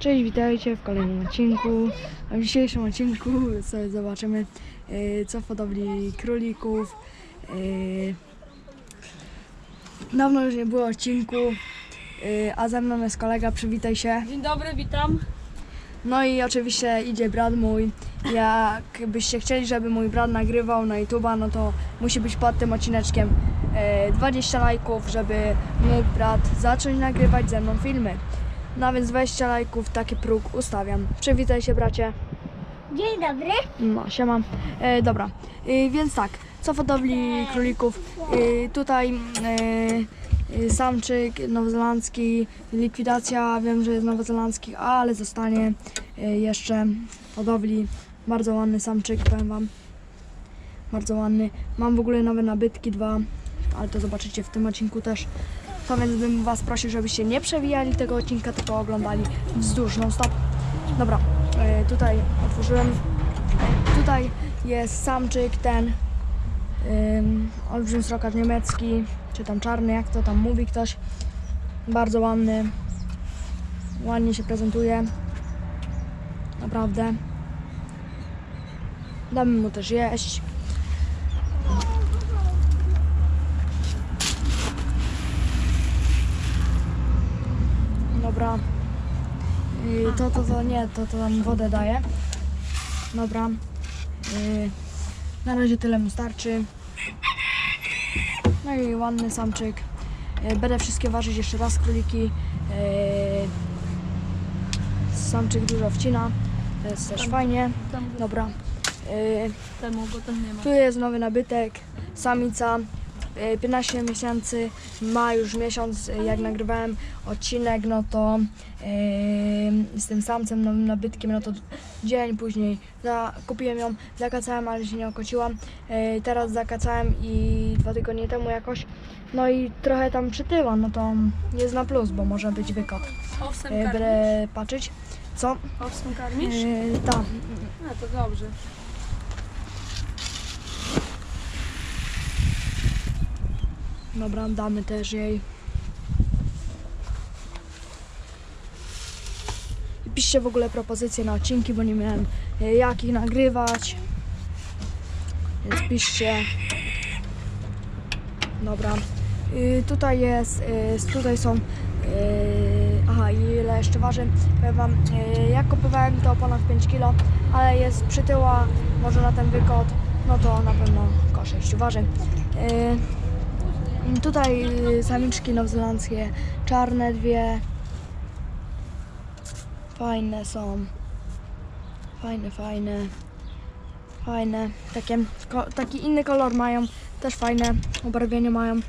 Cześć, witajcie w kolejnym odcinku. A w dzisiejszym odcinku sobie zobaczymy e, co w hodowli królików. E, Dawno już nie było odcinku, e, a ze mną jest kolega, przywitaj się. Dzień dobry, witam. No i oczywiście idzie brat mój. Jakbyście chcieli, żeby mój brat nagrywał na YouTube'a, no to musi być pod tym odcineczkiem e, 20 lajków, żeby mógł brat zacząć nagrywać ze mną filmy. No więc 20 lajków, taki próg ustawiam. Przywitaj się bracie. Dzień dobry. No, siema. E, dobra, e, więc tak, co w hodowli królików. E, tutaj e, e, samczyk nowozelandzki, likwidacja, wiem, że jest nowozelandzki, ale zostanie e, jeszcze w hodowli. Bardzo ładny samczyk, powiem wam. Bardzo ładny. Mam w ogóle nowe nabytki, dwa, ale to zobaczycie w tym odcinku też. To więc bym was prosił, żebyście nie przewijali tego odcinka, tylko oglądali wzdłuż non stop. Dobra, e, tutaj otworzyłem. Tutaj jest samczyk, ten ym, olbrzym srokat niemiecki, czy tam czarny, jak to tam mówi ktoś. Bardzo ładny. Ładnie się prezentuje. Naprawdę. Damy mu też jeść. Dobra. Y, To, to, to nie, to, to tam wodę daje. Dobra. Y, Na razie tyle mu starczy. No i ładny samczyk. Y, Będę wszystkie ważyć jeszcze raz króliki. Y, Samczyk dużo wcina. To jest też fajnie. Tam Dobra. Go tam nie ma. tu jest nowy nabytek, samica, 15 miesięcy, ma już miesiąc, y, jak nagrywałem odcinek, no to y, z tym samcem, nowym nabytkiem, no to dzień później za, kupiłem ją, zakacałem, ale się nie okociłam, y, teraz zakacałem i dwa tygodnie temu jakoś, no i trochę tam przytyła, no to jest na plus, bo może być wykot. Owsem Y? Będę patrzeć, co? Owsem karmisz? Y, tak. No to dobrze. Dobra, damy też jej. Piszcie w ogóle propozycje na odcinki, bo nie miałem e, jak ich nagrywać. Więc piszcie. Dobra. Y, tutaj jest, y, tutaj są. y, aha, ile jeszcze waży? Powiem wam, y, jak kupowałem to ponad 5 kg, ale jest przytyła, może na ten wykot, no to na pewno około 6 waży. Y, Tutaj y, samiczki nowozelandzkie, czarne dwie. Fajne są. Fajne, fajne. Fajne. Takie, taki inny kolor mają. Też fajne ubarwienie mają.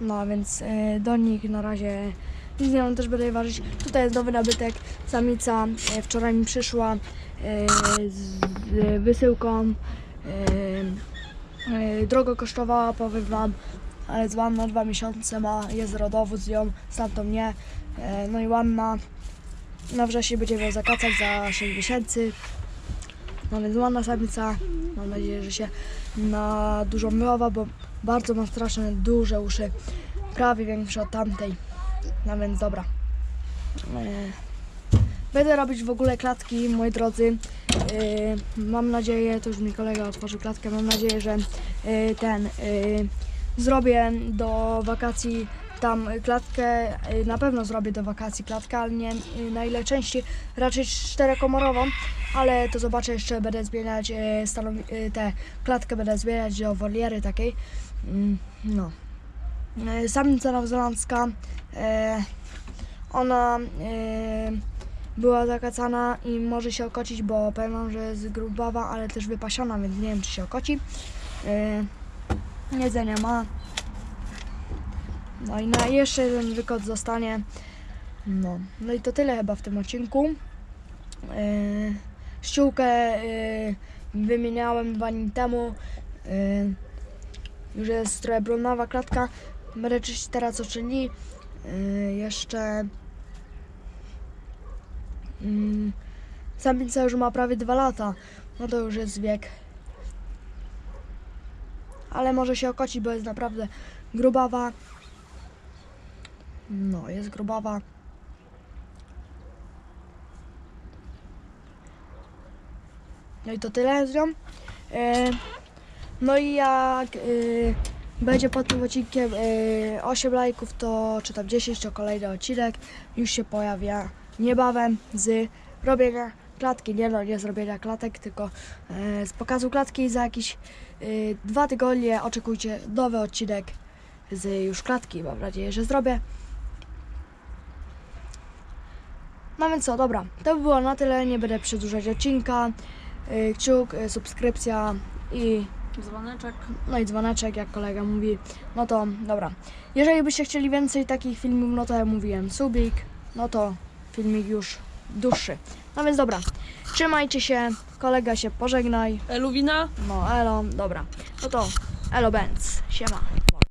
No więc y, do nich na razie nic nie mam, też będę ważyć. Tutaj jest nowy nabytek. Samica y, wczoraj mi przyszła z wysyłką. Y, Drogo kosztowała, powiem wam, ale jest ładna, dwa miesiące ma, jest rodowód z nią, stamtąd nie. Yy, No i ładna. Na wrześniu będziemy ją zakacać za 6 miesięcy. No więc ładna samica. Mam nadzieję, że się na dużo myła, bo bardzo ma straszne duże uszy. Prawie większe od tamtej. No więc dobra. Będę robić w ogóle klatki, moi drodzy. Yy, mam nadzieję, to już mi kolega otworzył klatkę, mam nadzieję, że yy, ten yy, zrobię do wakacji tam klatkę, na pewno zrobię do wakacji klatkę, ale nie na ile części, raczej czterokomorową, ale to zobaczę jeszcze, będę zmieniać stanowi- tę klatkę, będę zmieniać do woliery takiej. Yy, no. Samica nowozelandzka, ona była zakacana i może się okocić, bo powiem wam, że jest grubawa, ale też wypasiona, więc nie wiem czy się okoci. Yy, jedzenia ma. No i na jeszcze jeden wykot zostanie. No, no i to tyle chyba w tym odcinku. Yy, ściółkę yy, wymieniałem dwa dni temu. Yy, już jest trochę brudnawa klatka. Będę czyścić teraz oczyni. Yy, jeszcze Mm, samica już ma prawie 2 lata. No to już jest wiek. Ale może się okocić, bo jest naprawdę grubawa. No, jest grubawa. No i to tyle z nią. E, no i jak e, będzie pod tym odcinkiem e, 8 lajków, to czy tam 10 to kolejny odcinek już się pojawia niebawem z robienia klatki. Nie no, nie z robienia klatek, tylko e, z pokazu klatki za jakieś e, dwa tygodnie oczekujcie nowy odcinek z już klatki. Mam nadzieję, że zrobię. No więc co, dobra, to by było na tyle, nie będę przedłużać odcinka. Y, Kciuk, y, subskrypcja i Dzwoneczek. no i dzwoneczek, jak kolega mówi. No to dobra. Jeżeli byście chcieli więcej takich filmów, no to jak mówiłem, subik, no to filmik już dłuższy. No więc dobra, trzymajcie się, kolega się pożegnaj. Eluwina. No elo, dobra. No to elo Benz, siema.